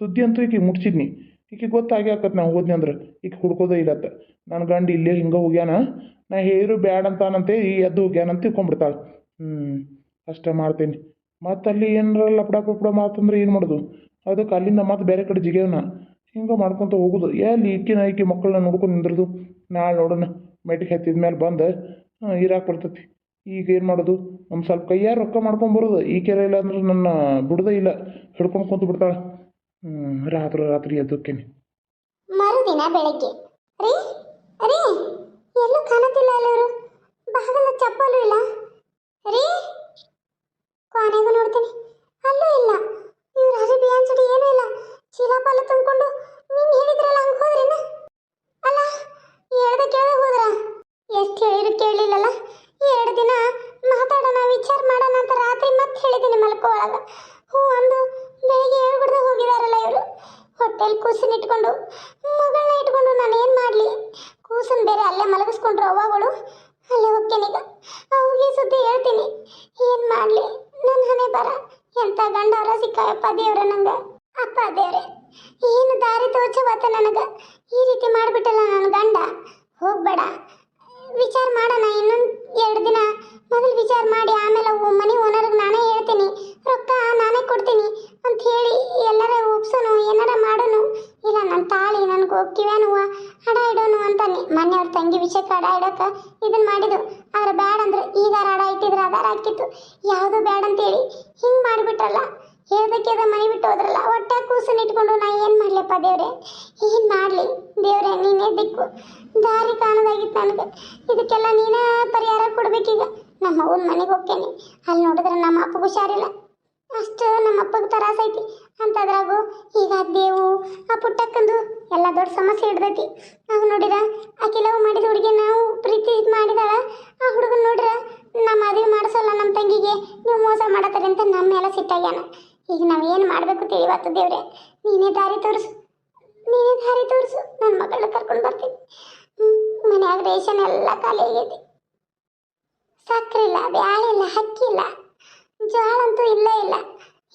ಸುದ್ದಿ ಅಂತೂ ಈಕಿ ಮುಟ್ಸಿದ್ನಿ. ಈಕಿ ಗೊತ್ತಾಗಿ ಆಕತ್ ನಾ ಹೋದ್ನಿ ಅಂದ್ರೆ. ಈಕಿ ಹುಡ್ಕೋದೇ ಇಲ್ಲತ್ತ ನನ್ನ ಗಂಡ ಇಲ್ಲೇ ಹಿಂಗೆ ಹೋಗ್ಯಾನ. ನಾ ಹೇಳಿರು ಬ್ಯಾಡ ಅಂತಾನಂತೆ, ಈ ಎದ್ದು ಹೋಗ್ಯಾನಂತ ತಿಳ್ಕೊಂಬಿಡ್ತಾಳೆ. ಹ್ಞೂ ಅಷ್ಟೇ ಮಾಡ್ತೀನಿ. ಮತ್ತು ಅಲ್ಲಿ ಏನಾರ ಲಪಡ ಪಪಡ ಮಾತಂದ್ರೆ ಏನು ಮಾಡೋದು? ಅದಕ್ಕೆ ಅಲ್ಲಿಂದ ಮತ್ತೆ ಬೇರೆ ಕಡೆ ಜಿಗೇವನ. ಹಿಂಗೆ ಮಾಡ್ಕೊತ ಹೋಗುದು. ಎಲ್ಲಿ ಈಕಿನ ಈಕಿ ಮಕ್ಕಳನ್ನ ನೋಡ್ಕೊಂಡು ನಿಂದ್ರದು? ನಾಳೆ ನೋಡೋಣ. ಮೆಟ್ಟಿಗೆ ಹತ್ತಿದ ಮೇಲೆ ಬಂದು ಇರಾಕ್ ಬರ್ತೈತಿ. ಈಗ ಏನು ಮಾಡೋದು? ಒಂದು ಸ್ವಲ್ಪ ಕೈಯಾರ ರೊಕ್ಕ ಮಾಡ್ಕೊಂಡು ಬರೋದು. ಈಕೆಲ್ಲ ಇಲ್ಲ ಅಂದ್ರೆ ನನ್ನ ಬಿಡದೇ ಇಲ್ಲ. ಹಿಡ್ಕೊಂಡು ಕುಂತು ಬಿಡ್ತಾಳೆ ರಾತ್ರಿ ರಾತ್ರಿ ಎದ್ದೋಕ್ಕೇನೆ.
ಮರುದಿನ ಬೆಳಗ್ಗೆ. ರೀ ರೀ, ಎಲ್ಲೂ ಕಾಣುತ್ತಿಲ್ಲ ಎಲ್ಲರೂ? ಬಾಗಲ ಚಪ್ಪಲು ಇಲ್ಲ? ರೀ ಕೊನೆಗೂ ನೋಡ್ತೀನಿ. ಅಲ್ಲೂ ಇಲ್ಲ. ಇವ್ರ ಅರಿಬಿ ಅನ್ಸಡಿ ಏನೂ ಇಲ್ಲ. ಚೀಲ ಪಾಲು ತುಂಬಿಕೊಂಡು ನೀನು ಹೇಳಿದ್ರಲ್ಲ ಹಂಗೆ ಹೋದ್ರೇನ ಅಲ್ಲ ಹೇಳ್ದೆ ಕೇಳ್ದೆ ಹೋದ್ರ ಎಷ್ಟು ಹೇಳಿದ್ರು ಕೇಳಲಿಲ್ಲಲ್ಲ ಎರಡು ದಿನ ಮಾತಾಡೋಣ ವಿಚಾರ ಮಾಡೋಣ ಅಂತ ರಾತ್ರಿ ಮತ್ತೆ ಹೇಳಿದ್ದೀನಿ ಮಲ್ಕೋ ಒಳಗ ಹ್ಞೂ ಅಂದು ಬೆಳಿಗ್ಗೆ ಹೇಳ್ಬಿಡ್ದೆ ಹೋಗಿದಾರಲ್ಲ ಇವರು ಹೊಟ್ಟೆಲ್ ಕೂಸನ್ ಇಟ್ಕೊಂಡು ಮಗಳನ್ನ ಇಟ್ಕೊಂಡು ನಾನು ಏನು ಮಾಡಲಿ ಕೂಸನ್ ಬೇರೆ ಅಲ್ಲೇ ಮಲಗಿಸ್ಕೊಂಡ್ರು ಅವ್ವಗಳು ಅಲ್ಲೇ ಹೋಗ್ತೇನೀಗ ಅವ್ರಿಗೆ ಸುದ್ದಿ ಹೇಳ್ತೀನಿ ಏನು ಮಾಡಲಿ ನನ್ನ ಹಣೆ ಬರ ಎಂಥ ಗಂಡ ಅಲ್ಲ ಸಿಕ್ಕಾಯಪ್ಪ ದೇವ್ರ ನಂಗೆ ಅಪ್ಪ ದೇವ್ರೆ ಏನು ದಾರಿ ತೋಚವತ್ತ ನನಗೆ ಈ ರೀತಿ ಮಾಡಿಬಿಟ್ಟಲ್ಲ ನನ್ನ ಗಂಡ ಹೋಗ್ಬೇಡ ವಿಚಾರ ಮಾಡೋಣ ಇನ್ನೊಂದು ಎರಡು ದಿನ ಮೊದಲು ವಿಚಾರ ಮಾಡಿ ಆಮೇಲೆ ಅವು ಮನೆ ಓನರ್ಗೆ ನಾನೇ ಹೇಳ್ತೀನಿ ರೊಕ್ಕ ನಾನೇ ಕೊಡ್ತೀನಿ ಅಂತ ಹೇಳಿ ಎಲ್ಲರ ಒಪ್ಸೋನು ಏನಾರ ಮಾಡೋನು ಇಲ್ಲ ನನ್ನ ತಾಳಿ ನನಗೆ ಕಿವ್ಯಾನು ಹಡ ಇಡೋನು ಅಂತಾನೆ ಮೊನ್ನೆ ಅವ್ರ ತಂಗಿ ವಿಷಯಕ್ಕೆ ಹಡ ಇಡೋಕೆ ಇದನ್ನ ಮಾಡಿದ್ರು ಆದ್ರೆ ಬ್ಯಾಡ ಅಂದ್ರೆ ಈಗ ಹಡ ಇಟ್ಟಿದ್ರೆ ಅದಾರ ಹಾಕಿತ್ತು ಯಾವುದು ಬ್ಯಾಡ ಅಂತೇಳಿ ಹಿಂಗೆ ಮಾಡಿಬಿಟ್ರಲ್ಲ ಹೇಳ್ದಕ್ಕೆ ಅದ ಮನೆ ಬಿಟ್ಟು ಹೋದ್ರಲ್ಲ ಹೊಟ್ಟೆ ಕೂಸನ್ ಇಟ್ಕೊಂಡು ನಾ ಏನು ಮಾಡ್ಲಪ್ಪ ದೇವ್ರೆ ಏನು ಮಾಡಲಿ ದೇವ್ರೆ ನೀನೇ ದಿಕ್ಕು ದಾರಿ ಕಾಣೋದಾಗಿತ್ತು ನನಗೆ ಇದಕ್ಕೆಲ್ಲ ನೀನೇ ಪರಿಹಾರ ಕೊಡ್ಬೇಕೀಗ ನಮ್ಮ ಅವ್ವನ ಮನೆಗೆ ಹೋಗ್ತೇನೆ ಅಲ್ಲಿ ನೋಡಿದ್ರೆ ನಮ್ಮ ಅಪ್ಪಗೆ ಹುಷಾರಿಲ್ಲ ಅಷ್ಟು ನಮ್ಮ ಅಪ್ಪಗೆ ತ್ರಾಸ ಐತಿ ಅಂತದ್ರಾಗು ಈಗ ದೇವು ಆ ಪುಟ್ಟಕ್ಕಂದು ಎಲ್ಲ ದೊಡ್ಡ ಸಮಸ್ಯೆ ಹಿಡ್ದೈತಿ. ನಾವು ನೋಡಿರ ಆಕೆ ಲವ್ ಮಾಡಿದ ಹುಡುಗಿ ನಾವು ಪ್ರೀತಿ ಮಾಡಿದಾಳ. ಆ ಹುಡುಗನ ನೋಡ್ರ ನಮ್ಮ ಮದುವೆ ಮಾಡಿಸಲ್ಲ ನಮ್ಮ ತಂಗಿಗೆ, ನೀವು ಮೋಸ ಮಾಡತ್ತಾರೆ ಅಂತ ನಮ್ಮ ಮೇಲೆ ಸಿಟ್ಟಾಗ್ಯಾನ. ಈಗ ನಾವು ಏನು ಮಾಡಬೇಕು ತಿಳಿವತ್ತು ದೇವ್ರೆ. ನೀನೇ ದಾರಿ ತೋರಿಸು. ನೀನೇ ದಾರಿ ತೋರಿಸು. ನನ್ನ ಮಗಳನ್ನ ಕರ್ಕೊಂಡು ಬರ್ತೀನಿ. ಮನ್ಯಾಗ ರೇಷನ್ ಎಲ್ಲ ಖಾಲಿ ಆಗೈತಿ. ಸಕ್ಕರೆ ಇಲ್ಲ, ಬ್ಯಾಳೆ ಇಲ್ಲ, ಅಕ್ಕಿ ಇಲ್ಲ. ಜೋಳ ಅಂತೂ ಇಲ್ಲೇ ಇಲ್ಲ.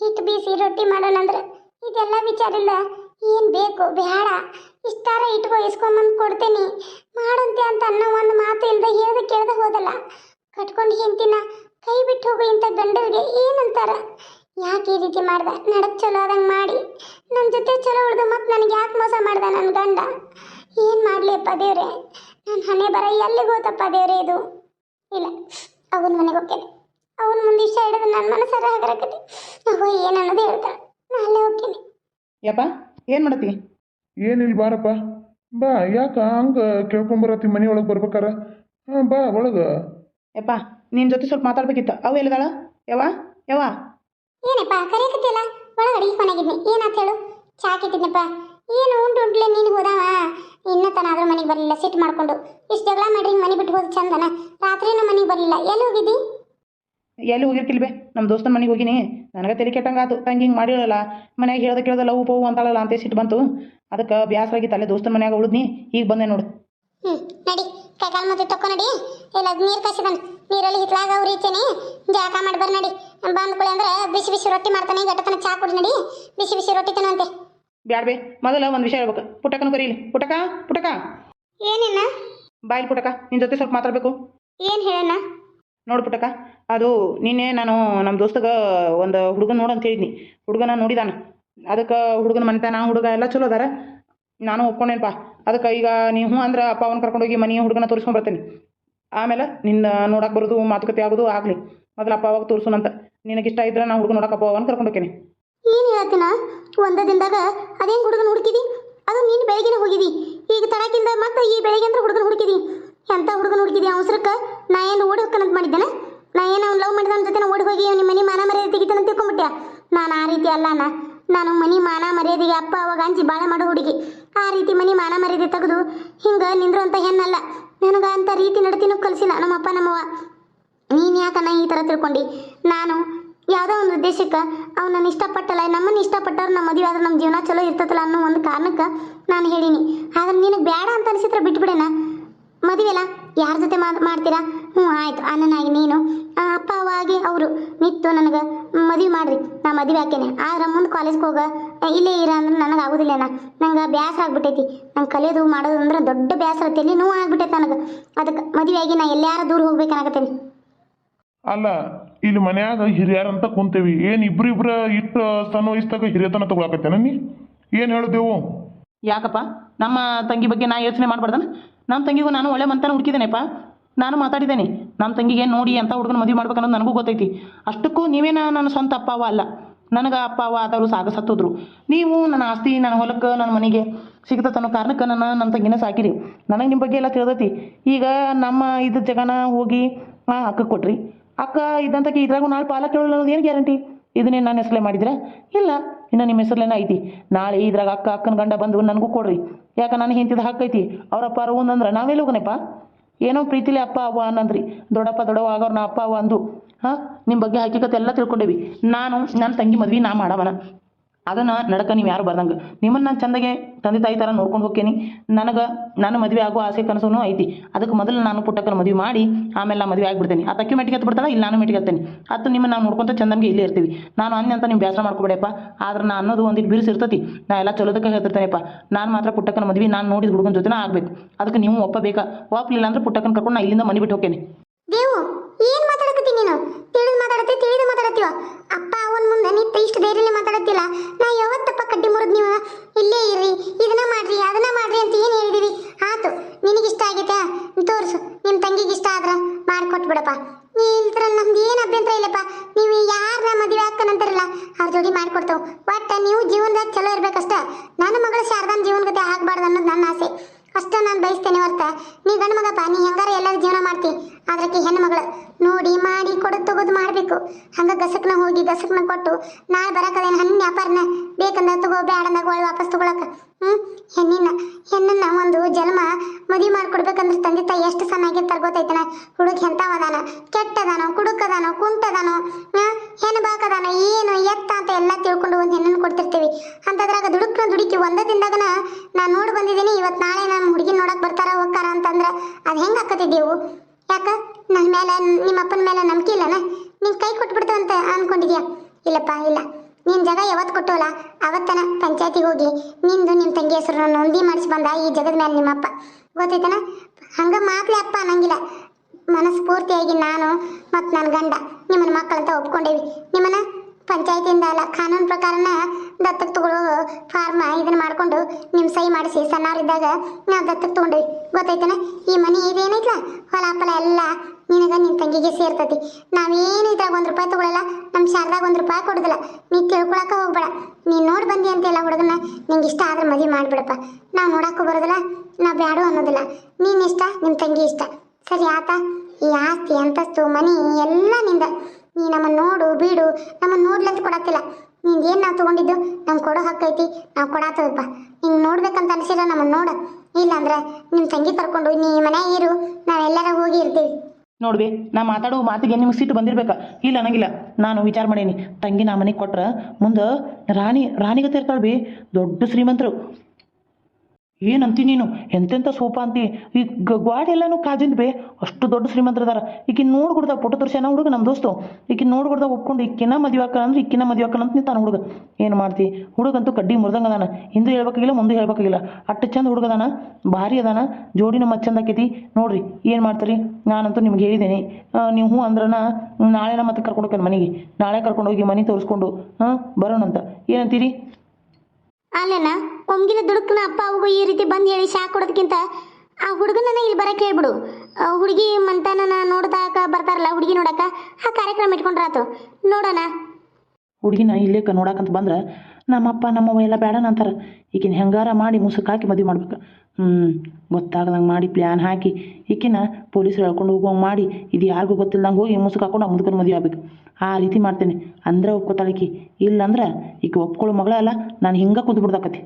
ಹಿಟ್ಟು ಬೀಸಿ ರೊಟ್ಟಿ ಮಾಡೋಣ ಅಂದ್ರೆ ಇದೆಲ್ಲ ವಿಚಾರಿಲ್ಲ ಏನು ಬೇಕು? ಬೇಡ. ಇಷ್ಟಾರ ಇಟ್ಕೋ, ಇಸ್ಕೊಂಬಂದು ಕೊಡ್ತೇನೆ. ಮಾಡಂತೆ ಅಂತ ಅನ್ನೋ ಒಂದು ಮಾತು ಇಲ್ಲದೆ ಹೇಳ್ದೆ ಕೇಳ್ದೆ ಹೋದಲ್ಲ. ಕಟ್ಕೊಂಡು ಹೆಂಡ್ತಿನ ಕೈ ಬಿಟ್ಟು ಹೋಗೋ ಇಂಥ ಗಂಡರಿಗೆ ಏನಂತಾರ? ಯಾಕೆ ಈ ರೀತಿ ಮಾಡ್ದ? ನಡಕ್ ಚಲೋ ಆದಂಗೆ ಮಾಡಿ. ನನ್ನ ಜೊತೆ ಚಲೋ ಉಳ್ದು ಮತ್ತೆ ನನಗೆ ಯಾಕೆ ಮೋಸ ಮಾಡ್ದ ನನ್ನ ಗಂಡ? ಏನು ಮಾಡಲಿಯಪ್ಪ ದೇವ್ರೆ? ನನ್ನ ಹಣೆ ಬರ ಎಲ್ಲಿಗೆ ಹೋತಪ್ಪ ದೇವ್ರೆ ಇದು? ಇಲ್ಲ, ಅವನ ಮನೆಗೆ ಹೋಗ್ತೇನೆ. ಅವನ ಮುಂದೆ ಇಷ್ಟ ಹಿಡಿದು ನನ್ನ ಮನಸ್ಸಾರ ಹಗರಕತಿ. ಅವ ಏನನ್ನೋದು ಹೇಳ್ತಾಳೆ. ನಾನು ಅಲ್ಲೇ ಹೋಗ್ತೀನಿ.
ಯಪ್ಪ ಏನು ಮಾಡತ್ತಿ?
ಏನಿಲ್ಲ ಬಾರಪ್ಪ? ಬಾ ಯಾಕ ಹಂಗೆ ಕೇಳ್ಕೊಂಬರತ್ತಿ ಮನೆ ಒಳಗೆ ಬರ್ಬೇಕಾರ? ಹಾಂ ಬಾ ಒಳಗ.
ಯಪ್ಪ ನಿನ್ನ ಜೊತೆ ಸ್ವಲ್ಪ ಮಾತಾಡ್ಬೇಕಿತ್ತು. ಅವು ಎಲ್ಲಿದಾಳ? ಯವ್ವ ಯವ್ವ.
ಏನಪ್ಪ ಕರೆಯಕತ್ತಿಲ್ಲ ಒಳಗಡೆ ಈ ಕೊನೆಗಿದ್ನಿ. ಏನಾತ್ ಹೇಳು? ಚಾ ಕೆಟ್ಟಿದ್ನಪ್ಪ ಏನು ಉಂಟು ಉಂಟ್ಲೆ ನೀನು ಹೋದವ? ಇನ್ನ ತನಾದ್ರೂ ಮನೆಗೆ ಬರಲಿಲ್ಲ ಸಿಟ್ಟು ಮಾಡ್ಕೊಂಡು. ಇಷ್ಟು ಜಗಳ ಮಾಡ್ರಿ ಹಿಂಗ್ ಮನೆ ಬಿಟ್ಟು ಹೋದ್ ಚಂದನ. ರಾತ್ರಿನೂ ಮನೆಗೆ ಬರಲಿಲ್ಲ. ಎಲ್ಲಿ ಹೋಗಿದ್ದಿ?
ಎಲ್ಲಿ ಹೋಗಿರ್ಕಿಲ್ಬೆ ನಮ್ಮ ದೋಸ್ತನ ಮನೆಗೆ ಹೋಗಿನಿ. ನನಗೆ ತಲೆ ಕೆಟ್ಟಂಗಾತು ತಂಗಿ ಹಿಂಗೆ ಮಾಡಿರಲ್ಲ. ಮನ್ಯಾಗ ಹೇಳ್ದೆ ಕೇಳ್ದೆ ಲವ್ ಪವು ಅಂತಾಳಲ್ಲ ಅಂತ ಸಿಟ್ಟು ಬಂತು. ಅದಕ್ಕೆ ಬ್ಯಾಸರಾಗಿತ್ತು ಅಲ್ಲೇ ದೋಸ್ತನ ಮನ್ಯಾಗ ಉಳಿದ್ನಿ. ಈಗ ಬಂದೆ ನೋಡು.
ಹ್ಮ್ ನಡಿ. ಕೈಕಾಲು ಮತ್ತೆ ತಕ್ಕೋ ನಡಿ. ಇಲ್ಲ ಅದ್ ನೀರು ಕಸಿದನ್ ನೀರಲ್ಲಿ ಹಿತ್ಲಾಗ ಉರಿತೇನೆ ಜಾಕ ಮಾಡಿ ಬರ್ ನಡಿ. ಬಂದ್ ಕುಳಿ ಅಂದ್ರೆ ಬಿಸಿ ಬಿಸಿ ರೊಟ್ಟಿ ಮಾಡ್ತಾನೆ. ಗಟ್ಟತನ ಚಾ ಕುಡಿ ನಡಿ. ಬಿಸಿ ಬಿಸಿ ರೊಟ್ಟಿ ತಿನ್ನುವಂತೆ.
ಬ್ಯಾಡ ಬೇ. ಮೊದಲ ಒಂದು ವಿಷಯ ಹೇಳ್ಬೇಕು. ಪುಟಕನ ಕರೀಲಿ. ಪುಟಕ? ಪುಟಕ?
ಏನಿನ್ನ?
ಬಾಯ್ಲಿ ಪುಟಕ. ನಿನ್ನ ಜೊತೆ ಸ್ವಲ್ಪ ಮಾತಾಡಬೇಕು.
ಏನ್ ಹೇಳಣ್ಣ?
ನೋಡು ಪುಟಕ ಅದು ನಿನ್ನೆ ನಾನು ನಮ್ಮ ದೋಸ್ತಗ ಒಂದು ಹುಡುಗನ ನೋಡು ಅಂತ ಹೇಳಿದ್ನಿ. ಹುಡುಗನ ನೋಡಿದಾನ. ಅದಕ್ಕೆ ಹುಡುಗನ ಮನೆತನ ಹುಡುಗ ಎಲ್ಲ ಚಲೋ ಅದಾರ. ನಾನು ಒಪ್ಕೊಂಡೇನಪ್ಪ ಅದಕ್ಕೆ ಈಗ ನೀವು ಹ್ಞೂ ಅಂದ್ರೆ ಅಪ್ಪ ಅವನ ಕರ್ಕೊಂಡೋಗಿ ಮನೆ ಹುಡುಗನ ತೋರಿಸ್ಕೊಂಡು ಬರ್ತೇನೆ. ಆಮೇಲೆ ನಿನ್ನ ನೋಡಕ್ಕೆ ಬರೋದು, ಮಾತುಕತೆ ಆಗೋದು ಆಗಲಿ. ಮೊದಲು ಅಪ್ಪ ಅವಾಗ ತೋರಿಸೋಣಂತ ಇಷ್ಟ ಇದ್ರೆ ನಾನು ಹುಡುಗ ನೋಡಕ್ಕೆ ಅಪ್ಪ ಅವನ ಕರ್ಕೊಂಡು ಹೋಗ್ತೀನಿ
ಏನು ಹೇಳ್ತೀನ ಒಂದ ದಿನದಾಗ ಅದೇನು ಹುಡುಗನ ಹುಡುಕಿದಿ? ಅದು ನೀನು ಬೆಳಗಿನ ಹೋಗಿದಿ. ಈಗ ತಡಕಿಂದ ಮತ್ತೆ ಈ ಬೆಳಗ್ಗೆ ಅಂದ್ರೆ ಹುಡುಗನ ಹುಡುಕಿದಿ. ಎಂತ ಹುಡುಗನ ಹುಡುಕಿದಿ ಅವಸರಕ್ಕ? ನಾ ಏನು ಓಡಿ ಹೋಗ್ತಾನಂತ ಮಾಡಿದ್ದೇನೆ? ನಾ ಏನು ಅವ್ನು ಲವ್ ಮಾಡಿದ ಜೊತೆ ಓಡಿ ಹೋಗಿ ನಿಮ್ಮ ಮನೆ ಮಾನ ಮರ್ಯಾದೆ ತೆಗಿತಾನೆ ತಿಳ್ಕೊಂಬಿಟ್ಟೆ ನಾನು ಆ ರೀತಿ ಅಲ್ಲ ಅಣ್ಣ. ನಾನು ಮನೆ ಮಾನ ಮರ್ಯಾದೆಗೆ ಅಪ್ಪ ಅವಾಗ ಅಂಜಿ ಬಾಳೆ ಮಾಡೋ ಹುಡುಗಿ. ಆ ರೀತಿ ಮನೆ ಮಾನ ಮರ್ಯಾದೆ ತೆಗೆದು ಹಿಂಗೆ ನಿಂದ್ರಂತ ಹೆಣ್ಣಲ್ಲ. ನನಗೆ ಅಂತ ರೀತಿ ನಡತಿನೂ ಕಲಿಸಿಲ್ಲ ನಮ್ಮಪ್ಪ ನಮ್ಮವ್ವ. ನೀನು ಯಾಕನ್ನ ಈ ಥರ ತಿಳ್ಕೊಂಡು? ನಾನು ಯಾವುದೋ ಒಂದು ಉದ್ದೇಶಕ್ಕೆ ಅವನನ್ನು ಇಷ್ಟಪಟ್ಟಲ್ಲ, ನಮ್ಮನ್ನು ಇಷ್ಟಪಟ್ಟವ್ರು ನಮ್ಮ ಮದುವೆ ಆದ್ರೆ ನಮ್ಮ ಜೀವನ ಚಲೋ ಇರ್ತದಲ್ಲ ಅನ್ನೋ ಒಂದು ಕಾರಣಕ್ಕೆ ನಾನು ಹೇಳೀನಿ. ಆದ್ರೆ ನಿನಗೆ ಬೇಡ ಅಂತ ಅನಿಸಿದ್ರೆ ಬಿಟ್ಬಿಡೇನ? ಮದುವೆ ಅಲ್ಲ ಯಾರ ಜೊತೆ ಮಾತ್ ಮಾಡ್ತೀರಾ? ಹ್ಞೂ ಆಯ್ತು. ಅಣ್ಣನಾಗಿ ನೀನು. ಅಪ್ಪ ಅವ್ವ ಆಗಿ ಅವರು. ನಿತ್ತು ನನಗೆ ಮದುವೆ ಮಾಡ್ರಿ. ನಾ ಮದುವೆ ಹಾಕೇನೆ. ಆದ್ರೆ ಮುಂದೆ ಕಾಲೇಜ್ಗೆ ಹೋಗ. ಇಲ್ಲೇ ಇರ ಅಂದ್ರೆ ನನಗೆ ಆಗೋದಿಲ್ಲನ ನಂಗೆ ಬೇಸರ ಆಗ್ಬಿಟ್ಟೈತಿ. ನಂಗೆ ಕಲಿಯೋದು ಮಾಡೋದು ಅಂದ್ರೆ ದೊಡ್ಡ ಬೇಸರ ತಲೆ ನೋವು ಆಗ್ಬಿಟ್ಟೈತೆ ನನಗೆ. ಅದಕ್ಕೆ ಮದುವೆ ಆಗಿ ನಾ ಎಲ್ಲಾರ ದೂರ ಹೋಗ್ಬೇಕನ್ನಾಗತ್ತೇನೆ
ಅಲ್ಲ ಇಲ್ಲಿ ಮನ್ಯಾಗ ಹಿರಿಯರಂತ ಕುಂತೇವಿ. ಏನು ಇಬ್ರಿಬ್ರ ಇಟ್ಟು ಸಣ್ಣ ವಯಸ್ಸಾಗ ಹಿರಿಯತನ ತಗೊಳಕತ್ತೇನ ನೀ? ಏನು ಹೇಳಿದೆವು?
ಯಾಕಪ್ಪ? ನಮ್ಮ ತಂಗಿ ಬಗ್ಗೆ ನಾ ಯೋಚನೆ ಮಾಡ್ಬಾರ್ದನ? ನಮ್ಮ ತಂಗಿಗೂ ನಾನು ಒಳ್ಳೆ ಮಂತನ ಹುಡುಕಿದ್ದೇನೆಪ್ಪ ನಾನು ಮಾತಾಡಿದ್ದೇನೆ. ನಮ್ಮ ತಂಗಿಗೆ ನೋಡಿ ಅಂತ ಹುಡುಗನ ಮದುವೆ ಮಾಡ್ಬೇಕನ್ನೋದು ನನಗೂ ಗೊತ್ತೈತಿ. ಅಷ್ಟಕ್ಕೂ ನೀವೇನ ನನ್ನ ಸ್ವಂತ ಅಪ್ಪ ಅವ್ವ ಅಲ್ಲ. ನನಗೆ ಅಪ್ಪ ಅವ ಆದವರು ಸಾಗ ಸತ್ತೋದ್ರು. ನೀವು ನನ್ನ ಆಸ್ತಿ, ನನ್ನ ಹೊಲಕ್ಕೆ, ನನ್ನ ಮನೆಗೆ ಸಿಗ್ತದೆ ಅನ್ನೋ ಕಾರಣಕ್ಕೆ ನನ್ನ ನನ್ನ ತಂಗಿನ ಸಾಕಿರಿ. ನನಗೆ ನಿಮ್ಮ ಬಗ್ಗೆ ಎಲ್ಲ ತಿಳಿದೈತಿ. ಈಗ ನಮ್ಮ ಇದ್ದ ಜಗನ ಹೋಗಿ ಅಕ್ಕ ಕೊಟ್ರಿ. ಅಕ್ಕ ಇದ್ದಂತಕ್ಕೆ ಇದ್ರಾಗೂ ನಾಳೆ ಪಾಲ ಕೇಳೋಲ್ಲ ಅನ್ನೋದು ಏನು ಗ್ಯಾರಂಟಿ? ಇದನ್ನೇ ನಾನು ಹೆಸಲೇ ಮಾಡಿದ್ರೆ ಇಲ್ಲ. ಇನ್ನು ನಿಮ್ಮ ಹೆಸರಲ್ಲೇನ ಐತಿ? ನಾಳೆ ಇದ್ರಾಗ ಅಕ್ಕ ಅಕ್ಕನ ಗಂಡ ಬಂದು ನನಗೂ ಕೊಡ್ರಿ. ಯಾಕೆ ನಾನು ಹಿಂತಿದ ಹಾಕೈತಿ ಅವರಪ್ಪ ಅರವಂದಂದ್ರೆ ನಾವೆಲ್ಲ ಹೋಗನಪ್ಪ ಏನೋ ಪ್ರೀತಿಲಿ ಅಪ್ಪ ಅವ್ವ ಅನ್ನಂದ್ರಿ. ದೊಡ್ಡಪ್ಪ ದೊಡ್ಡವ ಆಗೋರು ನಾ ಅಪ್ಪ ಅವ್ವ ಅಂದು, ಹಾಂ? ನಿಮ್ಮ ಬಗ್ಗೆ ಹಕ್ಕಿಕತೆ ಎಲ್ಲ ತಿಳ್ಕೊಂಡೇವಿ. ನಾನು ನನ್ನ ತಂಗಿ ಮದ್ವೆ ನಾ ಮಾಡವನ. ಅದನ್ನು ನಡಕ ನೀವು ಯಾರು ಬರ್ದಂಗೆ. ನಿಮ್ಮನ್ನು ನಾನು ಚಂದಗೆ ತಂದೆ ತಾಯಿ ಥರ ನೋಡ್ಕೊಂಡು ಹೋಗ್ತೇನೆ ನನಗೆ ನಾನು ಮದುವೆ ಆಗೋ ಆಸೆ ಕನಸೂ ಐತಿ. ಅದಕ್ಕೆ ಮೊದಲು ನಾನು ಪುಟ್ಟಕ್ಕನ ಮದುವೆ ಮಾಡಿ, ಆಮೇಲೆ ನಾನು ಮದುವೆ ಆಗಿಬಿಡ್ತೇನೆ. ಆ ತಕ್ಕಿ ಮೆಟ್ಟಿಗೆ ಇಲ್ಲ ಇಲ್ಲಿ ನಾನು ಮೆಟ್ಟಿಗೆ ಹತ್ತೇನೆ. ಅದು ನಿಮ್ಮನ್ನ ನಾನು ನೋಡ್ಕೊಂತ ಚಂದಂಗೆ ಇಲ್ಲೇ ಇರ್ತೀವಿ. ನಾನು ಅನ್ನ ಅಂತ ನೀವು ಬೇಸರ ಮಾಡ್ಕೊಬೇಡಪ್ಪ. ಆದ್ರೆ ನಾನು ಅನ್ನೋದು ಒಂದಿಟ್ಟು ಬಿರುಸು ಇರ್ತೈತಿ. ನಾ ಎಲ್ಲ ಚಲೋದಕ್ಕೆ ಹೇಳ್ತಿರ್ತೇನೆಪ್ಪ ನಾನು ಮಾತ್ರ ಪುಟ್ಟಕ್ಕನ ಮದುವೆ, ನಾನು ನೋಡಿದ ಹುಡುಗನ ಜೊತೆನ ಆಗ್ಬೇಕು. ಅದಕ್ಕೆ ನೀವು ಒಪ್ಪಬೇಕಾ ಒಪ್ಪಲಿಲ್ಲ ಅಂದ್ರೆ ಪುಟ್ಟಕ್ಕನ ಕರ್ಕೊಂಡು ನಾ ಇಲ್ಲಿಂದ ಮನೆ ಬಿಟ್ಟು ಹೋಗ್ತೇನೆ
ಹೆಣ್ಣಿನ ಹೆಣ್ಣನ್ನ ಒಂದು ಜನ್ಮ ಮದುವೆ ಮಾಡ್ಕೊಡ್ಬೇಕಂದ್ರೆ ತಂದೆ ತಾಯಿ ಎಷ್ಟು ಚೆನ್ನಾಗಿರ್ತಾರ ಗೊತ್ತೈತನ? ಹುಡುಗ ಎಂತವದಾನ ಕೆಟ್ಟದಾನೋ, ಕುಡುಕದಾನೋ, ಕುಂಟದಾನೋ ಹೆಣ್ಣು ಬಾಕದಾನ, ಏನು ಎತ್ತ ಅಂತ ಎಲ್ಲ ತಿಳ್ಕೊಂಡು ಒಂದು ಹೆಣ್ಣನ್ನು ಕೊಡ್ತಿರ್ತೀವಿ. ಅಂತದ್ರಾಗ ದುಡುಕ್ನ ದುಡುಕಿ ಒಂದೇ ದಿನದಾಗನ ನಾನು ನೋಡಿ ಬಂದಿದ್ದೀನಿ ಇವತ್ತು ನಾಳೆ ನಾನು ಹುಡುಗಿ ನೋಡಕ್ ಬರ್ತಾರ, ಹೋಗ್ತಾರ ಅಂತಂದ್ರೆ ಅದು ಹೆಂಗೆ ಹಾಕತಿದ್ದೀವು ಯಾಕ? ನನ್ನ ಮೇಲೆ ನಿಮ್ಮ ಅಪ್ಪನ ಮೇಲೆ ನಂಬಿಕೆ ಇಲ್ಲನ? ನೀನ್ ಕೈ ಕೊಟ್ಬಿಡ್ತು ಅಂತ ಅನ್ಕೊಂಡಿದ್ಯಾ? ಇಲ್ಲಪ್ಪ, ಇಲ್ಲ. ನೀನ್ ಜಾಗ ಯಾವತ್ತು ಕೊಟ್ಟೋಲ್ಲ ಅವತ್ತನ ಪಂಚಾಯತಿಗೆ ಹೋಗಿ ನಿಂದು ನಿಮ್ಮ ತಂಗಿ ಹೆಸರು ನೊಂದಿ ಮಾಡಿಸಿ ಬಂದ ಈ ಜಗದ ಮೇಲೆ ನಿಮ್ಮಪ್ಪ. ಗೊತ್ತೈತನ? ಹಂಗ ಮಾತ್ಲೆ ಅಪ್ಪ ಅನ್ನಂಗಿಲ್ಲ. ಮನಸ್ಫೂರ್ತಿಯಾಗಿ ನಾನು ಮತ್ತು ನನ್ನ ಗಂಡ ನಿಮ್ಮನ್ನ ಮಕ್ಕಳಂತ ಒಪ್ಕೊಂಡೇವಿ. ನಿಮ್ಮನ್ನ ಪಂಚಾಯತಿಯಿಂದ ಅಲ್ಲ, ಕಾನೂನು ಪ್ರಕಾರನ ದತ್ತಕ್ಕೆ ತಗೊಳ್ಳೋ ಫಾರ್ಮ ಇದನ್ನ ಮಾಡಿಕೊಂಡು ನಿಮ್ಮ ಸಹಿ ಮಾಡಿಸಿ ಸಣ್ಣವರಿದ್ದಾಗ ನಾವು ದತ್ತಕ್ಕೆ ತಗೊಂಡೇವಿ. ಗೊತ್ತೈತನ? ಈ ಮನೆ ಇದೇನೈತ್ಲ? ಹೊಲ ಫಲ ಎಲ್ಲ ನಿನಗ ನಿನ್ನ ತಂಗಿಗೆ ಸೇರ್ತತಿ. ನಾವೇನು ಇದ್ರಾಗ ಒಂದು ರೂಪಾಯಿ ತಗೊಳಲ್ಲ ನಮ್ಮ ಶಾರದಾಗ ಒಂದು ರೂಪಾಯಿ ಕೊಡುದಿಲ್ಲ. ನೀ ತಿಳ್ಕೊಳಕ ಹೋಗ್ಬೇಡ. ನೀ ನೋಡಿ ಬಂದಿ ಅಂತ ಎಲ್ಲ ಹುಡುಗನ ನಿಂಗೆ ಇಷ್ಟ ಆದ್ರೆ ಮದುವೆ ಮಾಡ್ಬಿಡಪ್ಪ. ನಾವು ನೋಡಕ್ಕೂ ಬರೋದಿಲ್ಲ, ನಾವು ಬ್ಯಾಡು ಅನ್ನೋದಿಲ್ಲ. ನೀನ್ ಇಷ್ಟ ನಿಮ್ಮ ತಂಗಿ ಇಷ್ಟ. ಸರಿ ಆತ, ಈ ಆಸ್ತಿ, ಅಂತಸ್ತು, ಮನಿ, ಎಲ್ಲ ನಿಂದ. ನೀ ನಮ್ಮನ್ನ ನೋಡು, ಬೀಡು ನಮ್ಮ ನೋಡ್ಲಂತ ಕೊಡತ್ತಿಲ್ಲ. ಏನ್ ನಾವು ತಗೊಂಡಿದ್ದು? ನಮ್ಗೆ ಕೊಡೋ ಹಕ್ಕೈತಿ ನಾವು ಕೊಡಾತದಪ್ಪ. ಹಿಂಗೆ ನೋಡ್ಬೇಕಂತ ಅನ್ಸಿಲ್ಲ ನಮ್ಮನ್ನ ನೋಡ. ಇಲ್ಲಾಂದ್ರೆ ನಿಮ್ಮ ತಂಗಿ ಕರ್ಕೊಂಡು, ನೀ ಮನೆ ಇರು, ನಾವೆಲ್ಲರ ಹೋಗಿ ಇರ್ತೀವಿ.
ನೋಡ್ಬಿ ನಾ ಮಾತಾಡೋ ಮಾತಿಗೆ ನಿಮ್ಗೆ ಸಿಟ್ಟು ಬಂದಿರ್ಬೇಕು. ಇಲ್ಲ, ಅನ್ನಂಗಿಲ್ಲ. ನಾನು ವಿಚಾರ ಮಾಡೀನಿ. ತಂಗಿ ನಾ ಮನೆಗೆ ಕೊಟ್ರ ಮುಂದೆ ರಾಣಿ, ರಾಣಿಗತೆ ಇರ್ತಾಳೆ ಬಿ. ದೊಡ್ಡ ಶ್ರೀಮಂತರು. ಏನಂತಿ ನೀನು? ಎಂತೆಂಥ ಸೋಪ ಅಂತಿ? ಈ ಗ- ಎಲ್ಲಾನು ಕಾಜಿಂದ ಬೇ. ಅಷ್ಟು ದೊಡ್ಡ ಶ್ರೀಮಂತರದಾರ. ಈಕಿನ ನೋಡ್ಕೊಡ್ದ ಪುಟ್ಟ ತೋರಿಸ್ಯಾನ ಹುಡುಗ ನಮ್ಮ ದೋಸ್ತು. ಈಕಿನ ನೋಡ್ಕೊಡ್ದ ಒಪ್ಕೊಂಡು ಈಕಿನ ಮದುವೆ ಹಾಕ ಅಂದ್ರೆ ಈಕಿನ ಮದುವೆ ಅಂತ ನಿಂತಾನ ಹುಡುಗ. ಏನು ಮಾಡ್ತಿ? ಹುಡುಗಂತೂ ಕಡ್ಡಿ ಮುರ್ದಂಗ ಅದಾನ. ಹಿಂದೂ ಹೇಳ್ಬೇಕಾಗಿಲ್ಲ, ಮುಂದೆ ಹೇಳ್ಬೇಕಾಗಿಲ್ಲ. ಅಷ್ಟು ಚಂದ ಹುಡುಗ ಅದಾನ. ಭಾರಿ ಅದಾನ. ಜೋಡಿ ನಮ್ಮ ಚಂದ ಆಕೈತಿ. ನೋಡ್ರಿ, ಏನು ಮಾಡ್ತೀರಿ? ನಾನಂತೂ ನಿಮ್ಗೆ ಹೇಳಿದ್ದೀನಿ ನೀವು ಹ್ಞೂ ಅಂದ್ರನ ನಾಳೆನ ಮತ್ತೆ ಕರ್ಕೊಂಡು ಹೋಗ್ತಾನೆ ಮನೆಗೆ. ನಾಳೆ ಕರ್ಕೊಂಡು ಹೋಗಿ ಮನೆ ತೋರಿಸ್ಕೊಂಡು, ಹಾಂ, ಬರೋಣಂತ. ಏನಂತೀರಿ?
ಅಲ್ಲೇನ ಒಮ್ಗಿನ ದುಡುಕ್ನ ಅಪ್ಪ ಅವ್ಗೂ ಈ ರೀತಿ ಬಂದು ಹೇಳಿ ಶಾಕ್ ಕೊಡೋದಕ್ಕಿಂತ ಆ ಹುಡುಗನನ್ನ ಇಲ್ಲಿ ಬರಕ್ಕೆ ಹೇಳ್ಬಿಡು. ಹುಡುಗಿ ಮಂತಾನನ ನೋಡ್ದಾಕ ಬರ್ತಾರಲ್ಲ, ಹುಡುಗಿ ನೋಡಕ ಆ ಕಾರ್ಯಕ್ರಮ ಇಟ್ಕೊಂಡ್ರಾತು. ನೋಡೋಣ.
ಹುಡುಗಿನ ಇಲ್ಲೇಕ ನೋಡಕಂತ ಬಂದ್ರೆ ನಮ್ಮಪ್ಪ, ನಮ್ಮವ್ವ ಎಲ್ಲ ಬೇಡ ಅಂತಾರೆ. ಈಕಿನ ಹೆಂಗಾರ ಮಾಡಿ ಮುಸುಕ್ ಹಾಕಿ ಮದುವೆ ಮಾಡ್ಬೇಕು. ಹ್ಞೂ ಗೊತ್ತಾಗ್ದಂಗೆ ಮಾಡಿ ಪ್ಲ್ಯಾನ್ ಹಾಕಿ ಈಕಿನ ಪೊಲೀಸ್ ಹೇಳ್ಕೊಂಡು ಹೋಗುವಂಗೆ ಮಾಡಿ. ಇದು ಯಾರಿಗೂ ಗೊತ್ತಿಲ್ಲದಂಗ ಹೋಗಿ ಮುಸುಕ್ ಹಾಕೊಂಡು ಆ ಮುದುಕನ ಮದುವೆ ಆಗ್ಬೇಕು. ಆ ರೀತಿ ಮಾಡ್ತೇನೆ. ಅಂದ್ರೆ ಒಪ್ಕೋತಾಳೆ ಈಕಿ. ಇಲ್ಲಂದ್ರೆ ಈಕೆ ಒಪ್ಕೊಳ್ಳೋ ಮಗಳ ಅಲ್ಲ ನಾನು ಹಿಂಗೆ ಕುಂತು ಬಿಡ್ದಾಕತಿ